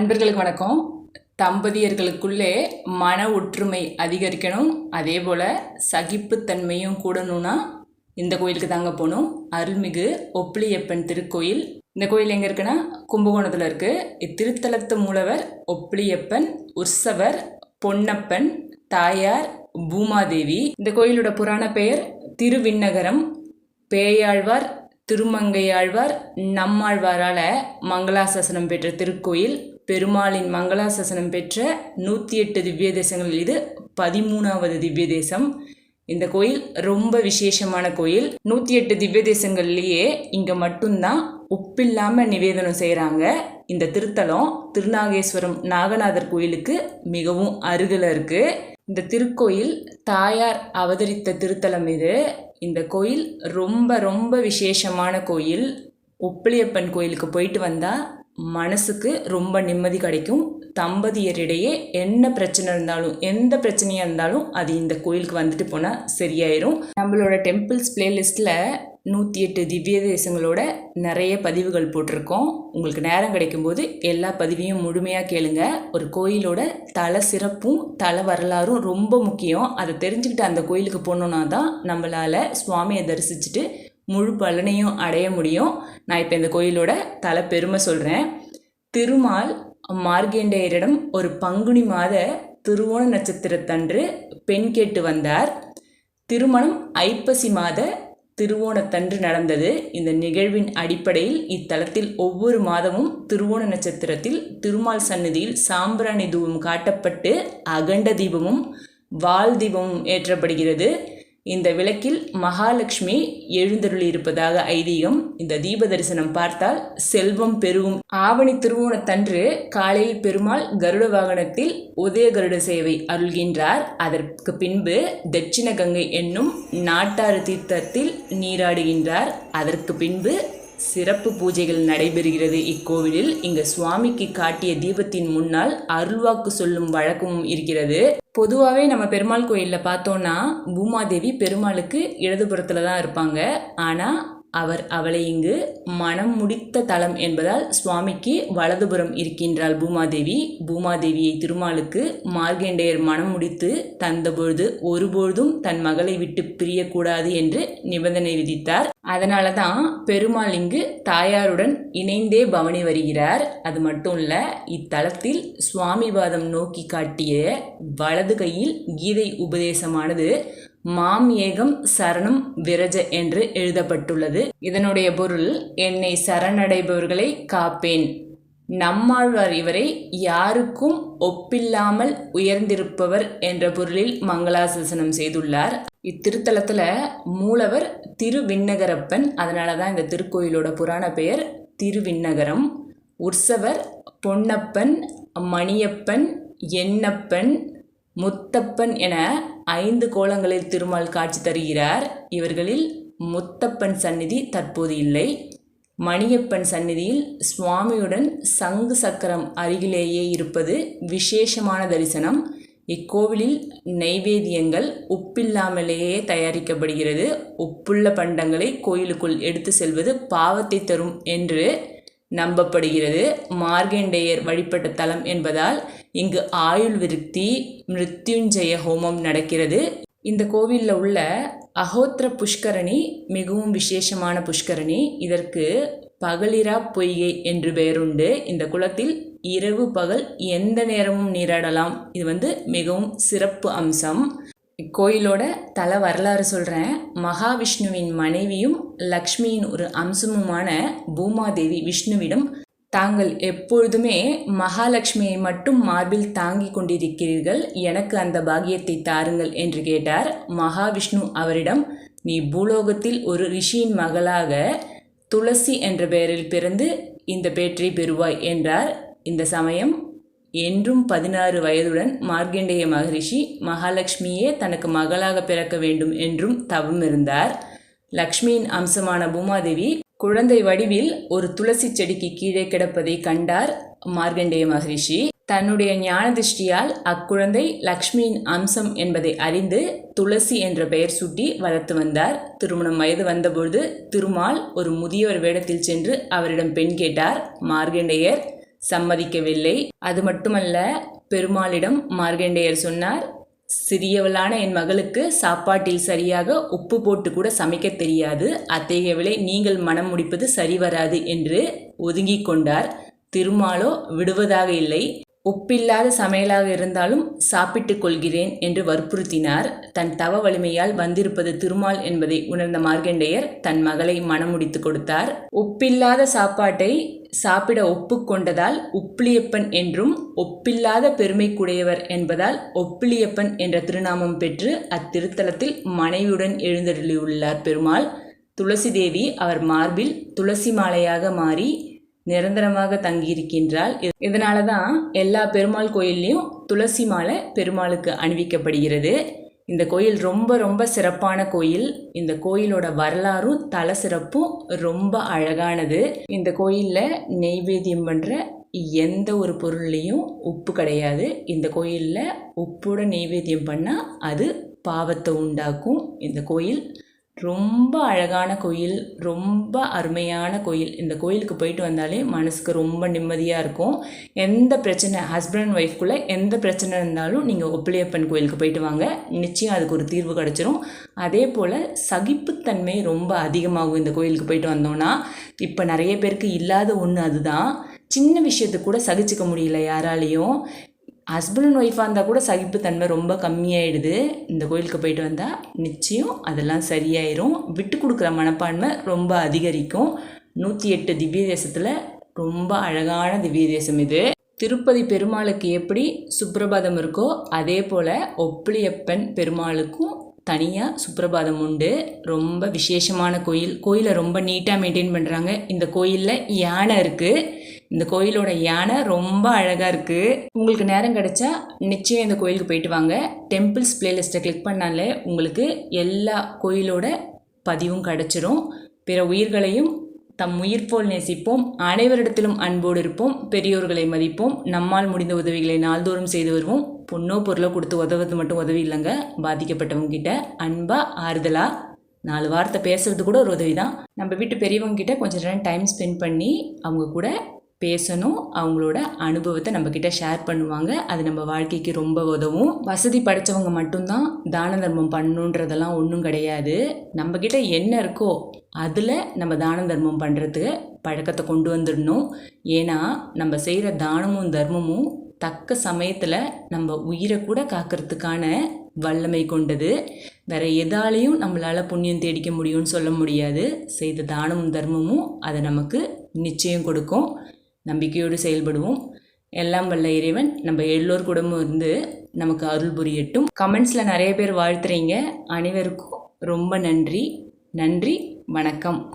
அன்பர்களுக்கு வணக்கம். தம்பதியர்களுக்குள்ளே மன ஒற்றுமை அதிகரிக்கணும். அதே போல் சகிப்புத்தன்மையும் கூடணும்னா இந்த கோயிலுக்கு தாங்க போகணும். அருள்மிகு ஒப்பிலியப்பன் திருக்கோயில். இந்த கோயில் எங்கே இருக்குன்னா? கும்பகோணத்தில் இருக்குது இத்திருத்தலத்து மூலவர் ஒப்பிலியப்பன் உற்சவர் பொன்னப்பன் தாயார் பூமாதேவி. இந்த கோயிலோட புராண பெயர் திருவிண்ணகரம். பேயாழ்வார் திருமங்கையாழ்வார் நம்மாழ்வாரால் மங்களாசாசனம் பெற்ற திருக்கோயில். பெருமாளின் மங்களாசசனம் பெற்ற நூற்றி எட்டு திவ்ய தேசங்களில் இது பதிமூணாவது திவ்ய தேசம் இந்த கோயில் ரொம்ப விசேஷமான கோயில். நூற்றி எட்டு திவ்ய தேசங்கள்லேயே இங்கே மட்டும்தான் உப்பில்லாமல் நிவேதனம் செய்கிறாங்க இந்த திருத்தலம் திருநாகேஸ்வரம் நாகநாதர் கோயிலுக்கு மிகவும் அருகில் இருக்குது இந்த திருக்கோயில் தாயார் அவதரித்த திருத்தலம் இது. இந்த கோயில் ரொம்ப ரொம்ப விசேஷமான கோயில். உப்பிலியப்பன் கோயிலுக்கு போயிட்டு வந்தால் மனசுக்கு ரொம்ப நிம்மதி கிடைக்கும். தம்பதியரிடையே என்ன பிரச்சனை இருந்தாலும் எந்த பிரச்சனையாக இருந்தாலும் அது இந்த கோயிலுக்கு வந்துட்டு போனால் சரியாயிரும். நம்மளோட டெம்பிள்ஸ் பிளேலிஸ்ட்டில் நூற்றி எட்டு திவ்ய தேசங்களோட நிறைய பதிவுகள் போட்டிருக்கோம். உங்களுக்கு நேரம் கிடைக்கும்போது எல்லா பதிவையும் முழுமையாக கேளுங்க. ஒரு கோயிலோட தல சிறப்பும் தல வரலாறும் ரொம்ப முக்கியம். அதை தெரிஞ்சுக்கிட்டு அந்த கோயிலுக்கு போனோன்னா தான் நம்மளால் சுவாமியை தரிசிச்சுட்டு முழு பலனையும் அடைய முடியும். நான் இப்போ இந்த கோயிலோட தலை பெருமை சொல்கிறேன் திருமால் மார்கேண்டேயரிடம் ஒரு பங்குனி மாத திருவோண நட்சத்திரத்தன்று பெண் கேட்டு வந்தார். திருமணம் ஐப்பசி மாத திருவோணத்தன்று நடந்தது. இந்த நிகழ்வின் அடிப்படையில் இத்தலத்தில் ஒவ்வொரு மாதமும் திருவோண நட்சத்திரத்தில் திருமால் சன்னதியில் சாம்பிராணி தூபம் காட்டப்பட்டு அகண்ட தீபமும் வால் தீபமும் ஏற்றப்படுகிறது. இந்த விளக்கில் மகாலட்சுமி எழுந்தருளி இருப்பதாக ஐதீகம் இந்த தீப தரிசனம் பார்த்தால் செல்வம் பெருகும். ஆவணி திருவோணத்தன்று காலையில் பெருமாள் கருட வாகனத்தில் உதய கருட சேவை அருள்கின்றார். அதற்கு பின்பு தட்சிண கங்கை என்னும் நாட்டாறு தீர்த்தத்தில் நீராடுகின்றார். அதற்கு பின்பு சிறப்பு பூஜைகள் நடைபெறுகிறது இக்கோவிலில். இங்கு சுவாமிக்கு காட்டிய தீபத்தின் முன்னால் அருள்வாக்கு சொல்லும் வழக்கமும் இருக்கிறது. பொதுவாகவே நம்ம பெருமாள் கோயிலில் பார்த்தோன்னா பூமாதேவி பெருமாளுக்கு இடதுபுறத்தில் தான் இருப்பாங்க. ஆனால் அவர் அவளை இங்கு மனம் முடித்த தலம் என்பதால் சுவாமிக்கு வலதுபுறம் இருக்கின்றாள் பூமாதேவி. பூமாதேவியை திருமாலுக்கு மார்கண்டேயர் மனம் முடித்து தந்தபொழுது ஒருபொழுதும் தன் மகளை விட்டு பிரியக்கூடாது என்று நிபந்தனை விதித்தார். அதனால தான் பெருமாள் இங்கு தாயாருடன் இணைந்தே பவனி வருகிறார். அது மட்டும் இல்ல இத்தலத்தில் சுவாமிவாதம் நோக்கி காட்டிய வலது கையில் கீதை உபதேசமானது மாம் ஏகம் சரணம் விரஜ என்று எழுதப்பட்டுள்ளது. இதனுடைய பொருள் என்னை சரணடைபவர்களை காப்பேன். நம்மாழ்வார் இவரை யாருக்கும் ஒப்பில்லாமல் உயர்ந்திருப்பவர் என்ற பொருளில் மங்களாசாசனம் செய்துள்ளார். இத்திருத்தலத்தில் மூலவர் திருவிண்ணகரப்பன் அதனால தான் இந்த திருக்கோயிலோட புராண பெயர் திருவிண்ணகரம். உற்சவர் பொன்னப்பன் மணியப்பன் எண்ணப்பன் முத்தப்பன் என ஐந்து கோலங்களில் திருமால் காட்சி தருகிறார். இவர்களில் முத்தப்பன் சந்நிதி தற்போது இல்லை. மணியப்பன் சந்நிதியில் சுவாமியுடன் சங்கு சக்கரம் அருகிலேயே இருப்பது விசேஷமான தரிசனம். இக்கோவிலில் நைவேத்தியங்கள் உப்பில்லாமலேயே தயாரிக்கப்படுகிறது. உப்புள்ள பண்டங்களை கோயிலுக்குள் எடுத்து செல்வது பாவத்தை தரும் என்று நம்பப்படுகிறது. மார்கண்டேயர் வழிபட்ட தலம் என்பதால் இங்கு ஆயுள் விருத்தி மிருத்யுஞ்சய ஹோமம் நடக்கிறது. இந்த கோவிலில் உள்ள அகோத்திர புஷ்கரணி மிகவும் விசேஷமான புஷ்கரணி. இதற்கு பகலிரா பொய்கை என்று பெயருண்டு. இந்த குளத்தில் இரவு பகல் எந்த நேரமும் நீராடலாம். இது வந்து மிகவும் சிறப்பு அம்சம். இக்கோயிலோட தல வரலாறு சொல்கிறேன் மகாவிஷ்ணுவின் மனைவியும் லக்ஷ்மியின் ஒரு அம்சமுமான பூமாதேவி விஷ்ணுவிடம் தாங்கள் எப்பொழுதுமே மகாலட்சுமியை மட்டும் மார்பில் தாங்கி கொண்டிருக்கிறீர்கள். எனக்கு அந்த பாக்கியத்தை தாருங்கள் என்று கேட்டார். மகாவிஷ்ணு அவரிடம் நீ பூலோகத்தில் ஒரு ரிஷியின் மகளாக துளசி என்ற பெயரில் பிறந்து இந்த பேற்றை பெறுவாய் என்றார். இந்த சமயம் என்றும் பதினாறு வயதுடன் மார்க்கண்டேய மகரிஷி மகாலட்சுமியே தனக்கு மகளாக பிறக்க வேண்டும் என்றும் தவம் இருந்தார் லக்ஷ்மியின் அம்சமான பூமாதேவி குழந்தை வடிவில் ஒரு துளசி செடிக்கு கீழே கிடப்பதை கண்டார் மார்கண்டேய மகரிஷி. தன்னுடைய ஞான திருஷ்டியால் அக்குழந்தை லக்ஷ்மியின் அம்சம் என்பதை அறிந்து துளசி என்ற பெயர் சூட்டி வளர்த்து வந்தார். திருமணம் வயது வந்தபொழுது திருமால் ஒரு முதியவர் வேடத்தில் சென்று அவரிடம் பெண் கேட்டார் மார்கண்டேயர் சம்மதிக்கவில்லை. அது மட்டுமல்ல பெருமாளிடம் மார்கண்டேயர் சொன்னார் சிறியவளான என் மகளுக்கு சாப்பாட்டில் சரியாக உப்பு போட்டு கூட சமைக்க தெரியாது. அத்தகையவளை நீங்கள் மனம் முடிப்பது சரி வராது என்று ஒதுங்கிக் கொண்டார். திருமாலோ விடுவதாக இல்லை. உப்பில்லாத சமையலாக இருந்தாலும் சாப்பிட்டுக் கொள்கிறேன் என்று வற்புறுத்தினார். தன் தவ வலிமையால் வந்திருப்பது திருமால் என்பதை உணர்ந்த மார்க்கண்டேயர் தன் மகளை மணமுடித்து கொடுத்தார். உப்பில்லாத சாப்பாட்டை சாப்பிட ஒப்புக்கொண்டதால் உப்பிலியப்பன் என்றும் ஒப்பில்லாத பெருமைக்குடையவர் என்பதால் ஒப்பிலியப்பன் என்ற திருநாமம் பெற்று அத்திருத்தலத்தில் மனைவியுடன் எழுந்தருளியுள்ளார் பெருமாள். துளசி தேவி அவர் மார்பில் துளசி மாலையாக மாறி நிரந்தரமாக தங்கியிருக்கின்றாள். இதனால தான் எல்லா பெருமாள் கோயில்லையும் துளசி மாலை பெருமாளுக்கு அணிவிக்கப்படுகிறது. இந்த கோயில் ரொம்ப ரொம்ப சிறப்பான கோயில். இந்த கோயிலோட வரலாறும் தல சிறப்பும் ரொம்ப அழகானது. இந்த கோயிலில் நெய்வேத்தியம் பண்ணுற எந்த ஒரு பொருள்லேயும் உப்பு கிடையாது. இந்த கோயிலில் உப்போட நெய்வேத்தியம் பண்ணால் அது பாவத்தை உண்டாக்கும். இந்த கோயில் ரொம்ப அழகான கோயில் ரொம்ப அருமையான கோயில். இந்த கோயிலுக்கு போயிட்டு வந்தாலே மனசுக்கு ரொம்ப நிம்மதியாக இருக்கும். எந்த பிரச்சனை ஹஸ்பண்ட் அண்ட் ஒய்ஃப்குள்ளே எந்த பிரச்சனை இருந்தாலும் நீங்கள் ஒப்பிலியப்பன் கோயிலுக்கு போயிட்டு வாங்க. நிச்சயம் அதுக்கு ஒரு தீர்வு கிடச்சிரும். அதே போல் சகிப்புத்தன்மை ரொம்ப அதிகமாகும் இந்த கோயிலுக்கு போயிட்டு வந்தோன்னா இப்போ நிறைய பேருக்கு இல்லாத ஒன்று அதுதான். சின்ன விஷயத்துக்கு கூட சகிச்சுக்க முடியல யாராலையும். ஹஸ்பண்ட் அண்ட் ஒய்ஃபாக இருந்தால் கூட சகிப்புத்தன்மை ரொம்ப கம்மியாயிடுது. இந்த கோயிலுக்கு போயிட்டு வந்தால் நிச்சயம் அதெல்லாம் சரியாயிரும். விட்டு கொடுக்குற மனப்பான்மை ரொம்ப அதிகரிக்கும். நூற்றி எட்டு திவ்ய தேசத்தில் ரொம்ப அழகான திவ்ய தேசம் இது. திருப்பதி பெருமாளுக்கு எப்படி சுப்பிரபாதம் இருக்கோ அதே போல் ஒப்பிலியப்பன் பெருமாளுக்கும் தனியாக சுப்பிரபாதம் உண்டு. ரொம்ப விசேஷமான கோயில். கோயிலை ரொம்ப நீட்டாக மெயின்டைன் பண்ணுறாங்க இந்த கோயிலில் யானை இருக்குது இந்த கோயிலோட யானை ரொம்ப அழகாக இருக்குது உங்களுக்கு நேரம் கிடைச்சா நிச்சயம் இந்த கோயிலுக்கு போயிட்டு வாங்க. டெம்பிள்ஸ் பிளேலிஸ்ட்டை கிளிக் பண்ணாலே உங்களுக்கு எல்லா கோயிலோட பதிவும் கிடச்சிரும். பிற உயிர்களையும் தம் உயிர் போல் நேசிப்போம் அனைவரிடத்திலும் அன்போடு இருப்போம் பெரியோர்களை மதிப்போம் நம்மால் முடிந்த உதவிகளை நாள்தோறும் செய்து வருவோம். பொண்ணோ பொருளோ கொடுத்து உதவுறது மட்டும் உதவி இல்லைங்க. பாதிக்கப்பட்டவங்க கிட்ட அன்பாக ஆறுதலாக நாலு வார்த்தை பேசுறது கூட ஒரு உதவி தான் நம்ம வீட்டு பெரியவங்க கிட்ட கொஞ்சம் நேரம் டைம் ஸ்பெண்ட் பண்ணி அவங்க கூட பேசணும். அவங்களோட அனுபவத்தை நம்மக்கிட்ட ஷேர் பண்ணுவாங்க. அது நம்ம வாழ்க்கைக்கு ரொம்ப உதவும். வசதி படைத்தவங்க மட்டும்தான் தான தர்மம் பண்ணணுன்றதெல்லாம் ஒன்றும் கிடையாது. நம்மக்கிட்ட என்ன இருக்கோ அதில் நம்ம தான தர்மம் பண்ணுறதுக்கு பழக்கத்தை கொண்டு வந்துடணும். ஏன்னா நம்ம செய்கிற தானமும் தர்மமும் தக்க சமயத்தில் நம்ம உயிரை கூட காக்கிறதுக்கான வல்லமை கொண்டது. வேற எதாலையும் நம்மளால் புண்ணியம் தேடிக்க முடியும்னு சொல்ல முடியாது. செய்த தானமும் தர்மமும் அதை நமக்கு நிச்சயம் கொடுக்கும். நம்பிக்கையோடு செயல்படுவோம். எல்லாம் வல்ல இறைவன் நம்ம எல்லோர் கூடமும் இருந்து நமக்கு அருள் புரியட்டும். கமெண்ட்ஸில் நிறைய பேர் வாழ்த்துறீங்க. அனைவருக்கும் ரொம்ப நன்றி. நன்றி. வணக்கம்.